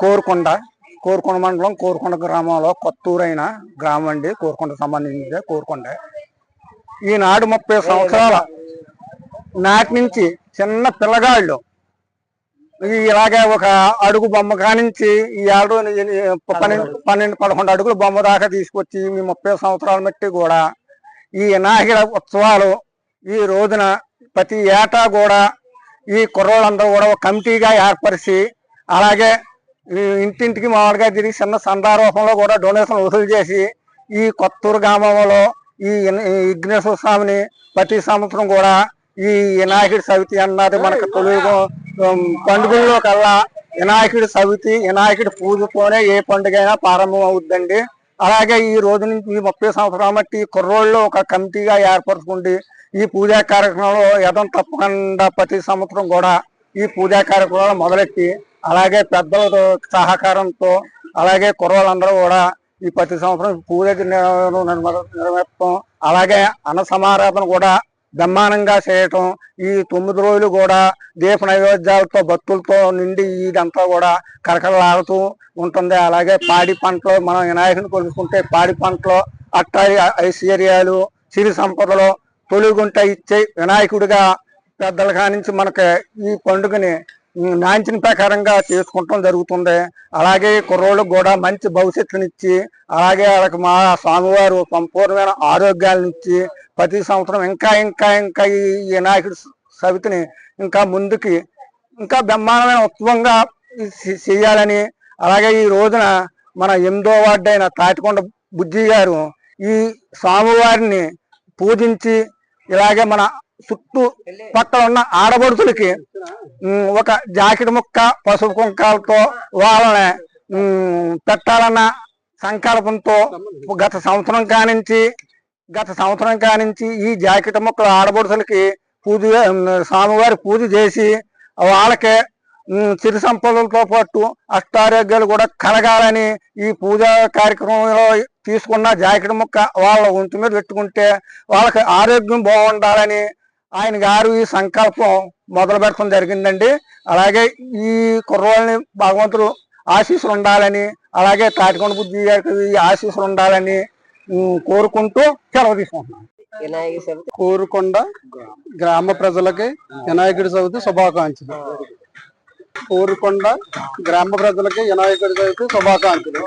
కోరుకొండ కోరుకొండ మండలం కోరుకొండ గ్రామంలో కొత్తూరైన గ్రామం అండి కోరుకొండ సంబంధించింది కోరుకొండ. ఈనాడు ముప్పై సంవత్సరాల నాటి నుంచి చిన్న పిల్లగాళ్ళు ఈ ఇలాగే ఒక అడుగు బొమ్మ కానించి ఈ ఏడు పన్నెండు పన్నెండు పదకొండు అడుగుల బొమ్మ దాకా తీసుకొచ్చి ఈ ముప్పై సంవత్సరాల మట్టి కూడా ఈ వినాయకుల ఉత్సవాలు ఈ రోజున ప్రతి ఏటా కూడా ఈ కుర్రోళ్ళందరూ కూడా ఒక కమిటీగా ఏర్పరిచి అలాగే ఇంటింటికి మామూలుగా తిరిగి చిన్న సందారూపంలో కూడా డొనేషన్ వసూలు చేసి ఈ కొత్తూరు గ్రామంలో ఈ విఘ్నేశ్వర స్వామిని ప్రతి సంవత్సరం కూడా ఈ వినాయకుడి సవితి అన్నది మనకు తొలి పండుగల్లో కల్లా వినాయకుడి సవితి వినాయకుడి పూజతోనే ఏ పండుగ అయినా ప్రారంభం అవుద్దండి. అలాగే ఈ రోజు నుంచి ఈ ముప్పై సంవత్సరాల మట్టి కుర్రోళ్ళు ఒక కమిటీగా ఏర్పరచుకుండి ఈ పూజా కార్యక్రమంలో యథం తప్పకుండా ప్రతి సంవత్సరం కూడా ఈ పూజా కార్యక్రమాలు మొదలెట్టి అలాగే పెద్దల సహకారంతో అలాగే కుర్రోళ్ళందరూ కూడా ఈ ప్రతి సంవత్సరం పూజ నిర్వహిస్తాం. అలాగే అన్న సమారాధన కూడా బ్రహ్మాండంగా చేయటం. ఈ తొమ్మిది రోజులు కూడా దీప నైవేద్యాలతో భక్తులతో నిండి ఇదంతా కూడా కరకరలాడుతూ ఉంటుంది. అలాగే పాడి పంటలు మనం వినాయకుని కొలుసుకుంటే పాడి పంటలో అట్టాయి ఐశ్వర్యాలు సిరి సంపదలు తొలిగుంట ఇచ్చే వినాయకుడిగా పెద్దల కానించి మనకి ఈ పండుగని నాంచిన ప్రకారంగా చేసుకుంటాం జరుగుతుంది. అలాగే కుర్రోళ్ళకు కూడా మంచి భవిష్యత్తునిచ్చి అలాగే వాళ్ళకి మా స్వామివారు సంపూర్ణమైన ఆరోగ్యాలనిచ్చి ప్రతి సంవత్సరం ఇంకా ఇంకా ఇంకా ఈ వినాయకుడి సవితిని ఇంకా ముందుకి ఇంకా బ్రహ్మాండమైన ఉత్సవంగా చేయాలని అలాగే ఈ రోజున మన ఎనిమిదో వార్డు అయిన తాటికొండ బుజ్జి గారు ఈ స్వామివారిని పూజించి ఇలాగే మన చుట్టూ పక్కన ఉన్న ఆడబడుతులకి ఒక జాకెట్ ముక్క పసుపు కుంకాలతో వాళ్ళని పెట్టాలన్న సంకల్పంతో గత సంవత్సరం కానించి గత సంవత్సరం కానించి ఈ జాకెట్ ముక్కలు ఆడబడుసలకి పూజ స్వామివారి పూజ చేసి వాళ్ళకి చిరు సంపదలతో పాటు అష్టారోగ్యాలు కూడా కలగాలని ఈ పూజా కార్యక్రమంలో తీసుకున్న జాకెట్ ముక్క వాళ్ళ ఒంటి మీద పెట్టుకుంటే వాళ్ళకి ఆరోగ్యం బాగుండాలని ఆయన గారు ఈ సంకల్పం మొదలు పెట్టడం జరిగిందండి. అలాగే ఈ కుర్రోళ్ళని భగవంతుడు ఆశీస్సులు ఉండాలని అలాగే తాటికొండ బుద్ధి గారికి ఈ ఆశీస్సులు ఉండాలని కోరుకుంటూ సెలవు తీసుకుంటున్నాను వినాయక చవితి. కోరుకొండ గ్రామ ప్రజలకి వినాయకుడి చవితి శుభాకాంక్షలు. కోరుకొండ గ్రామ ప్రజలకి వినాయకుడి చవితి శుభాకాంక్షలు.